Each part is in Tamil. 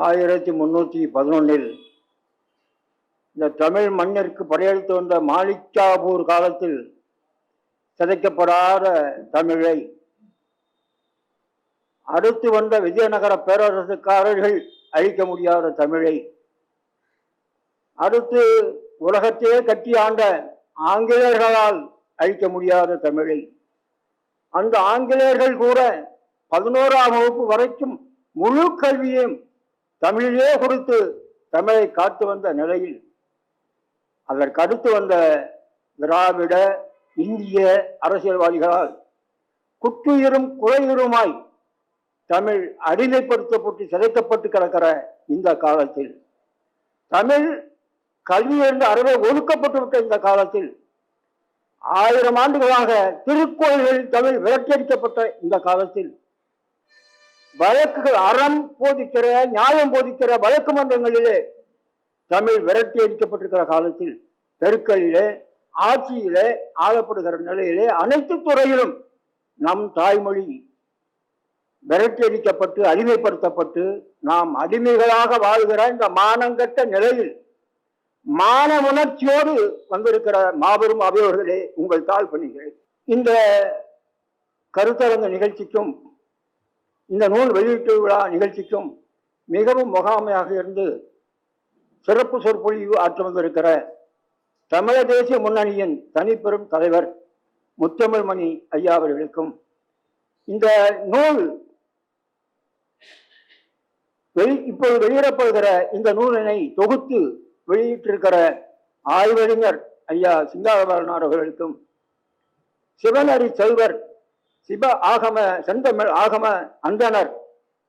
ஆயிரத்தி முன்னூற்றி பதினொன்றில் இந்த தமிழ் மண்ணிற்கு படையெடுத்து வந்த மாலிக்காபூர் காலத்தில் சிதைக்கப்படாத தமிழை அடுத்து வந்த விஜயநகர பேரரசுக்காரர்கள் அழிக்க முடியாத தமிழை அடுத்து உலகத்தையே கட்டி ஆண்ட ஆங்கிலேயர்களால் அழிக்க முடியாத தமிழை. அந்த ஆங்கிலேயர்கள் கூட பதினோராம் வகுப்பு வரைக்கும் முழு கல்வியையும் தமிழிலே கொடுத்து தமிழை காத்து வந்த நிலையில் அதற்கு அடுத்து வந்த திராவிட இந்திய அரசியல்வாதிகளால் குற்றுயிரும் குறையுருமாய் தமிழ் அடிமைப்படுத்தப்பட்டு சிதைக்கப்பட்டு கிடக்கிற இந்த காலத்தில் தமிழ் கல்வியிலிருந்து அறவே ஒடுக்கப்பட்டுவிட்ட இந்த காலத்தில் ஆயிரம் ஆண்டுகளாக திருக்கோயில்களில் தமிழ் விரட்டியடிக்கப்பட்ட இந்த காலத்தில் வழக்குகள் அறம் போதிக்கிற நியாயம் போதிக்கிற வழக்கு மன்றங்களிலே தமிழ் விரட்டி அடிக்கப்பட்டிருக்கிற காலத்தில் தெருக்களிலே ஆட்சியிலே ஆளப்படுகிற நிலையிலே அனைத்து துறையிலும் நம் தாய்மொழி விரட்டி அடிக்கப்பட்டு அடிமைப்படுத்தப்பட்டு நாம் அடிமைகளாக வாழ்கிற இந்த மானங்கட்ட நிலையில் மான உணர்ச்சியோடு வந்திருக்கிற மாபெரும் அவையோர்களே உங்கள் தாழ் பணிகள் இந்த கருத்தரங்க நிகழ்ச்சிக்கும் இந்த நூல் வெளியீட்டு விழா நிகழ்ச்சிக்கும் மிகவும் முகாமையாக இருந்து சிறப்பு சொற்பொழிவு ஆற்றி வந்திருக்கிற தமிழ தேசிய முன்னணியின் தனிப்பெரும் தலைவர் முத்தமிழ்மணி ஐயா அவர்களுக்கும் இந்த நூல் வெளி இப்போது வெளியிடப்படுகிற இந்த நூலினை தொகுத்து வெளியிட்டிருக்கிற ஆய்வறிஞர் ஐயா சிங்காரவரனார் அவர்களுக்கும் சிவனரி செல்வர் சிவ ஆகம செந்தமிழ் ஆகம அந்தனர்.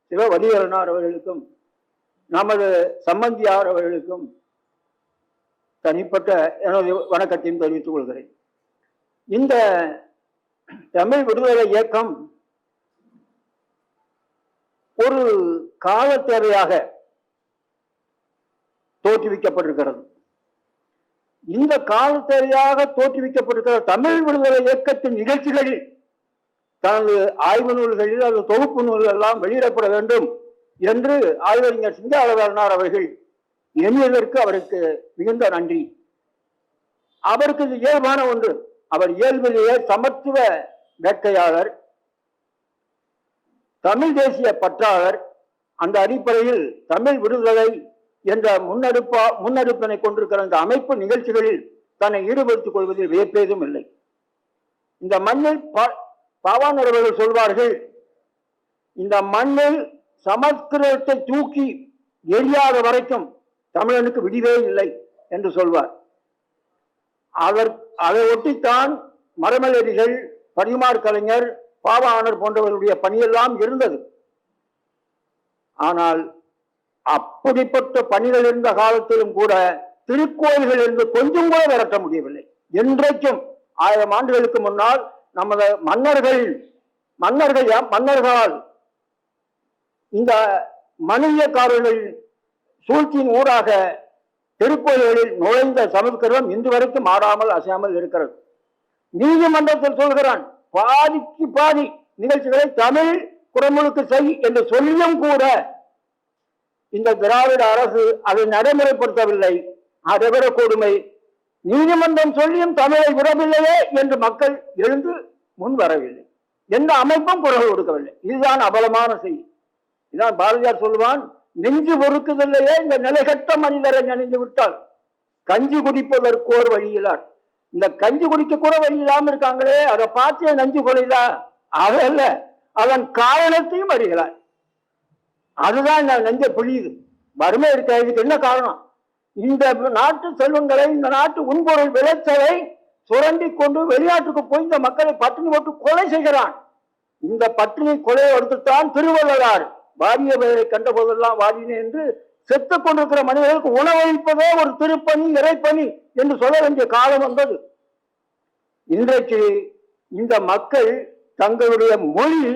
சிவ வடிவரனார் அவர்களுக்கும் நமது சம்பந்தியார் அவர்களுக்கும் தனிப்பட்ட எனது வணக்கத்தையும் தெரிவித்துக் கொள்கிறேன். இந்த தமிழ் விடுதலை இயக்கம் ஒரு கால தேவையாக தோற்றுவிக்கப்பட்டிருக்கிறது. இந்த கால தேவையாக தோற்றுவிக்கப்பட்டிருக்கிற தமிழ் விடுதலை இயக்கத்தின் நிகழ்ச்சிகளில் தனது ஆய்வு நூல்களில் அது தொகுப்பு நூல்கள் எல்லாம் வெளியிடப்பட வேண்டும் என்று ஆய்வறிஞர் சிங்காரவரனார் அவர்கள் எண்ணியதற்கு அவருக்கு மிகுந்த நன்றி. அவருக்கு இது இயல்பான ஒன்று. அவர் இயல்பிலேயே சமத்துவ வேட்கையாளர் தமிழ் தேசிய பற்றாளர் அந்த அடிப்படையில் தமிழ் விடுதலை என்ற முன்னெடுப்பா முன்னெடுப்பினை கொண்டிருக்கிற இந்த அமைப்பு நிகழ்ச்சிகளில் தன்னை ஈடுபடுத்திக் கொள்வதில் வியப்பேதும் இல்லை. இந்த மண்ணில் பா- அவர்கள் சொல்வார்கள் இந்த மண்ணில் சமஸ்கிருதத்தை தூக்கி எரியாத வரைக்கும் தமிழனுக்கு விடிவே இல்லை என்று சொல்வார். அவர் அதை ஒட்டித்தான் மரமலரிகள் பரிமார் கலைஞர் பாவாணர் போன்றவர்களுடைய பணியெல்லாம் இருந்தது. ஆனால் அப்படிப்பட்ட பணிகள் இருந்த காலத்திலும் கூட திருக்கோயில்கள் என்று கொஞ்சம் கூட விரட்ட முடியவில்லை. என்றைக்கும் ஆயிரம் ஆண்டுகளுக்கு முன்னால் நமது மன்னர்கள் மன்னர்கள் மன்னர்களால் இந்த மனிதக்காரர்கள் சூழ்ச்சியின் ஊடாக திருக்கோயில்களில் நுழைந்த சமஸ்கிருதம் இன்று வரைக்கும் மாறாமல் அசையாமல் இருக்கிறது. நீதிமன்றத்தில் சொல்கிறான் பாதிக்கு பாதி நிகழ்ச்சிகளை தமிழ் குரமுழுக்கு செய் என்று சொல்லியும் கூட இந்த திராவிட அரசு அதை நடைமுறைப்படுத்தவில்லை. அதைவிட கொடுமை நீதிமன்றம் சொல்லியும் தமிழை விடவில்லையே என்று மக்கள் எழுந்து முன் வரவில்லை. எந்த அமைப்பும் குரல் கொடுக்கவில்லை. இதுதான் அபலமான செய்தி. இதான் பாரதியார் சொல்லுவான் நெஞ்சு பொறுக்குதில்லையே இந்த நிலைகட்ட மனிதரை நினைந்து விட்டால். கஞ்சி குடிப்பதற்கு ஒரு வழியிலார் இந்த கஞ்சி குடிக்க கூட வழி இல்லாம இருக்காங்களே அதை பார்த்து நஞ்சு கொலைதா? அதல்ல அதன் காரணத்தையும் அறிகிறார். அதுதான் இந்த நெஞ்ச பிழியுது. வறுமை இருக்க இதுக்கு என்ன காரணம்? இந்த நாட்டு செல்வங்களை இந்த நாட்டு உண்பொருள் விளைச்சலை சுரண்டி கொண்டு வெளிநாட்டுக்கு போய் இந்த மக்களை பட்டினி போட்டு கொலை செய்கிறான். இந்த பட்டினி கொலையை எடுத்துத்தான் திருவள்ளுவர் வாரிய வேலை கண்ட போதெல்லாம் வாரினே என்று செத்து கொண்டிருக்கிற மனிதர்களுக்கு உணவளிப்பதே ஒரு திருப்பணி இறைப்பணி என்று சொல்ல வேண்டிய காலம் வந்தது. இன்றைக்கு இந்த மக்கள் தங்களுடைய மொழி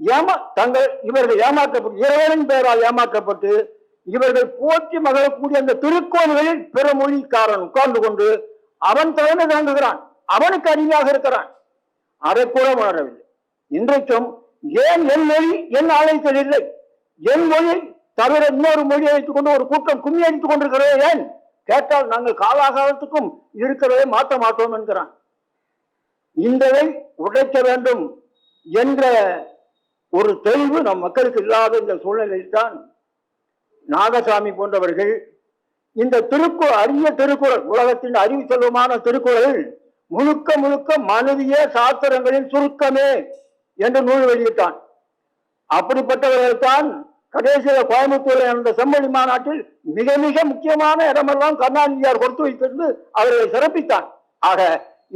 ஏமா தங்கள் இவர்கள் ஏமாற்றப்பட்டு இறைவனின் பெயரால் ஏமாற்றப்பட்டு இவர்கள் போற்றி மகளக்கூடிய அந்த திருக்கோள்களில் பிற மொழிக்காரன் உட்கார்ந்து கொண்டு அவன் தலைமை தாங்குகிறான் அவனுக்கு அடிமையாக இருக்கிறான். அதை கூட உணரவில்லை. இன்றைக்கும் ஏன் என் மொழி என் ஆலயத்தில் இல்லை? என் மொழி தவிர இன்னொரு மொழியை வைத்துக் கொண்டு ஒரு கூட்டம் கும்மி அடித்துக் கொண்டிருக்கிறதே ஏன்? கேட்டால் நாங்கள் காலாகாலத்துக்கும் இருக்கிறதை மாற்ற மாட்டோம் என்கிறான். இந்ததை உடைக்க வேண்டும் என்ற ஒரு தெளிவு நம் மக்களுக்கு இல்லாத இந்த சூழ்நிலையில் தான் நாகசாமி போன்றவர்கள் இந்த திருக்குறள் அரிய திருக்குறள் உலகத்தின் அறிவு செல்வமான திருக்குறள் முழுக்க முழுக்க மனிதிய சாஸ்திரங்களின் சுருக்கமே என்று நூல் வெளியிட்டான். அப்படிப்பட்டவர்கள்தான் கடைசியில கோயம்புத்தூரில் நடந்த செம்மொழி மாநாட்டில் மிக மிக முக்கியமான இடமெல்லாம் கருணாநிதியார் கொடுத்து வைத்திருந்து அவர்களை சிறப்பித்தான். ஆக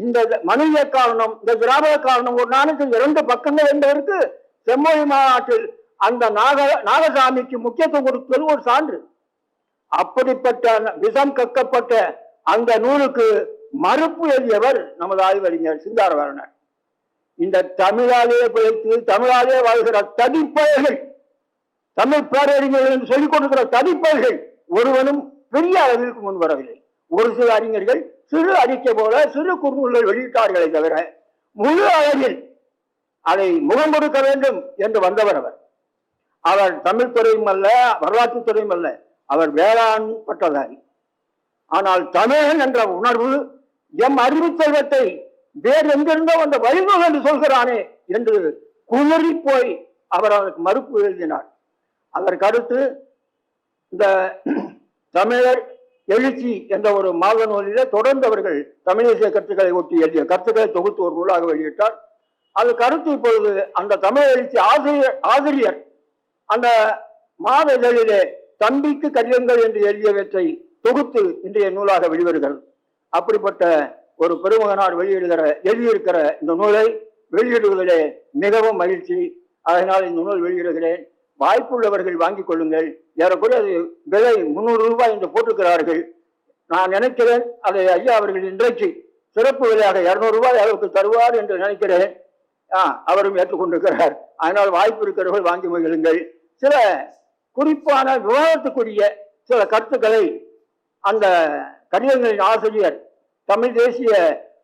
இந்த மனித காரணம் இந்த திராவிட காரணம் ஒரு நாளுக்கு இரண்டு பக்கங்கள் என்பதற்கு செம்மொழி மாநாட்டில் அந்த நாக நாகசாமிக்கு முக்கியத்துவம் கொடுத்தது ஒரு சான்று. அப்படிப்பட்ட விஷம் கக்கப்பட்ட அந்த நூலுக்கு மறுப்பு எழுதியவர் நமது ஆய்வறிஞர் சிந்தாரவரணர் இந்த தமிழாலே பிழைத்து தமிழாலே வாழ்கிற தடிப்பயர்கள் தமிழ் பேரறிஞர்கள் என்று சொல்லிக் கொண்டிருக்கிற தடிப்பயர்கள் ஒருவனும் பெரிய அளவிற்கு முன் வரவில்லை. ஒரு சில அறிஞர்கள் சிறு அறிக்கை போல சிறு குறுநூல்கள் வெளியிட்டார்களே தவிர முழு அளவில் அதை முகம் கொடுக்க வேண்டும் என்று வந்தவர் அவர். அவர் தமிழ் துறையும் அல்ல வரலாற்று துறையும் அல்ல. அவர் வேளாண் பட்டதாரி. ஆனால் தமிழன் என்ற உணர்வு எம் அறிவு செல்வத்தை வேறு எங்கிருந்தோ அந்த வைபவம் என்று சொல்கிறானே என்று குளறி போய் அவர் அவருக்கு மறுப்பு எழுதினார். அதற்கு அடுத்து இந்த தமிழர் எழுச்சி என்ற ஒரு மாத நூலிலே தொடர்ந்து அவர்கள் தமிழிசை கருத்துக்களை ஒட்டி எழுதிய கருத்துக்களை தொகுத்து ஒரு நூலாக வெளியிட்டார். அது கருத்து இப்பொழுது அந்த தமிழ் எழுச்சி ஆசிரியர் ஆசிரியர் அந்த மாத தம்பிக்கு கடிதங்கள் என்று எழுதியவற்றை தொகுத்து இன்றைய நூலாக வெளிவருகிறது. அப்படிப்பட்ட ஒரு பெருமகனார் வெளியிடுகிற எழுதியிருக்கிற இந்த நூலை வெளியிடுவதிலே மிகவும் மகிழ்ச்சி. அதனால் இந்த நூல் வெளியிடுகிறேன். வாய்ப்புள்ளவர்கள் வாங்கிக் கொள்ளுங்கள். ஏறக்குறைய அது விலை முந்நூறு ரூபாய் என்று போட்டிருக்கிறார்கள். நான் நினைக்கிறேன் அதை ஐயா அவர்கள் இன்றைக்கு சிறப்பு விலையாக இருநூறு ரூபாய் அளவுக்கு தருவார் என்று நினைக்கிறேன். ஆ, அவரும் ஏற்றுக்கொண்டிருக்கிறார். அதனால் வாய்ப்பு இருக்கிறவர்கள் வாங்கி மகிழுங்கள். சில குறிப்பான விவாதத்துக்குரிய சில கருத்துக்களை அந்த கடிதங்களின் ஆசிரியர் தமிழ் தேசிய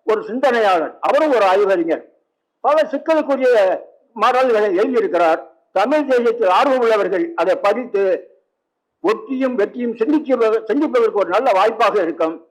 ஒரு சிந்தனையாளர் அவரும் ஒரு ஆய்வறிஞர் பல சிக்கலுக்குரிய மடல்களை எழுதியிருக்கிறார். தமிழ் தேசியத்தில் ஆர்வம் உள்ளவர்கள் அதை படித்து ஒற்றியும் வெற்றியும் சிந்திக்க சிந்திப்பதற்கு ஒரு நல்ல வாய்ப்பாக இருக்கும்.